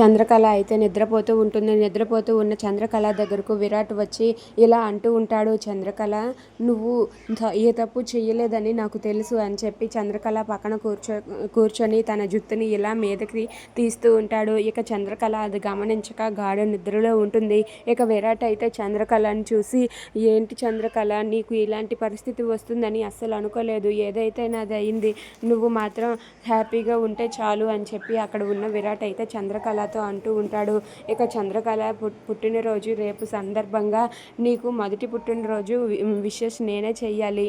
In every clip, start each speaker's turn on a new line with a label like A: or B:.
A: చంద్రకళ అయితే నిద్రపోతూ ఉంటుంది. నిద్రపోతూ ఉన్న చంద్రకళ దగ్గరకు విరాట్ వచ్చి ఇలా అంటూ ఉంటాడు చంద్రకళ నువ్వు ఏ తప్పు చేయలేదని నాకు తెలుసు అని చెప్పి చంద్రకళ పక్కన కూర్చో కూర్చొని తన జుత్తుని ఇలా మీదకి తీస్తూ ఉంటాడు. ఇక చంద్రకళ అది గమనించక గాఢ నిద్రలో ఉంటుంది. ఇక విరాట్ అయితే చంద్రకళని చూసి ఏంటి చంద్రకళ నీకు ఇలాంటి పరిస్థితి వస్తుందని అస్సలు అనుకోలేదు. ఏదైతే నాది అయింది. నువ్వు మాత్రం హ్యాపీగా ఉంటే చాలు అని చెప్పి అక్కడ ఉన్న విరాట్ అయితే చంద్రకళ చంద్రకళతో అంటూ ఉంటాడు. ఇక చంద్రకళ పు పుట్టినరోజు రేపు సందర్భంగా నీకు మొదటి పుట్టినరోజు విషెస్ నేనే చెయ్యాలి.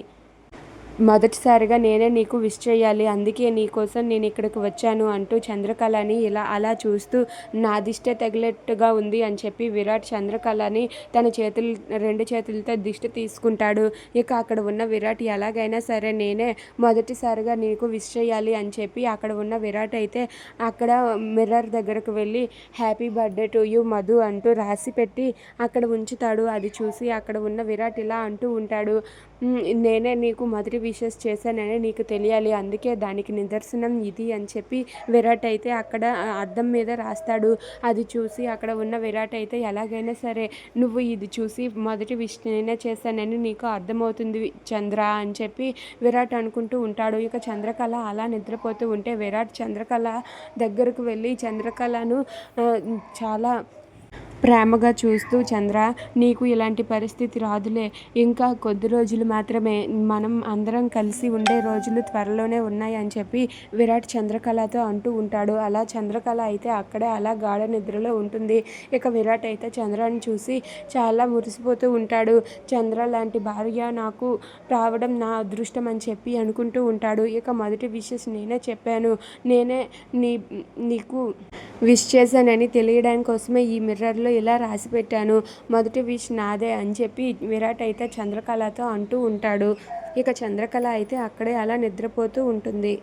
A: మొదటిసారిగా నేనే నీకు విష్ చేయాలి. అందుకే నీకోసం నేను ఇక్కడికి వచ్చాను అంటూ చంద్రకళని ఇలా అలా చూస్తూ నా దిష్టే తగిలేట్టుగా ఉంది అని చెప్పి విరాట్ చంద్రకళని తన చేతులు రెండు చేతులతో దిష్టి తీసుకుంటాడు. ఇక అక్కడ ఉన్న విరాట్ ఎలాగైనా సరే నేనే మొదటిసారిగా నీకు విష్ చేయాలి అని చెప్పి అక్కడ ఉన్న విరాట్ అయితే అక్కడ మిర్రర్ దగ్గరకు వెళ్ళి happy birthday to you Madhu అంటూ రాసి పెట్టి అక్కడ ఉంచుతాడు. అది చూసి అక్కడ ఉన్న విరాట్ ఇలా అంటూ ఉంటాడు. నేనే నీకు మొదటి విషెస్ చేశానని నీకు తెలియాలి. అందుకే దానికి నిదర్శనం ఇది అని చెప్పి విరాట్ అయితే అక్కడ అద్దం మీద రాస్తాడు. అది చూసి అక్కడ ఉన్న విరాట్ అయితే ఎలాగైనా సరే నువ్వు ఇది చూసి మొదటి విష్ నేనే చేశానని నీకు అర్థమవుతుంది చంద్ర అని చెప్పి విరాట్ అనుకుంటూ ఉంటాడు. ఇక చంద్రకళ అలా నిద్రపోతూ ఉంటే విరాట్ చంద్రకళ దగ్గరకు వెళ్ళి చంద్రకళను చాలా ప్రేమగా చూస్తూ చంద్ర నీకు ఇలాంటి పరిస్థితి రాదులే. ఇంకా కొద్ది రోజులు మాత్రమే. మనం అందరం కలిసి ఉండే రోజులు త్వరలోనే ఉన్నాయి అని చెప్పి విరాట్ చంద్రకళతో అంటూ ఉంటాడు. అలా చంద్రకళ అయితే అక్కడే అలా గాఢ నిద్రలో ఉంటుంది. ఇక విరాట్ అయితే చంద్రాన్ని చూసి చాలా మురిసిపోతూ ఉంటాడు. చంద్ర లాంటి భార్య నాకు రావడం నా అదృష్టం అని చెప్పి అనుకుంటూ ఉంటాడు. ఇక మొదటి విషెస్ నేనే చెప్పాను. నేనే నీ నీకు విష్ చేశానని తెలియడానికి కోసమే ఈ మిర్రర్లో ఇలా రాసి పెట్టాను. మొదటి విష్ నాదే అని చెప్పి విరాట్ అయితే చంద్రకళతో అంటూ ఉంటాడు. ఇక చంద్రకళ అయితే అక్కడే అలా నిద్రపోతూ ఉంటుంది.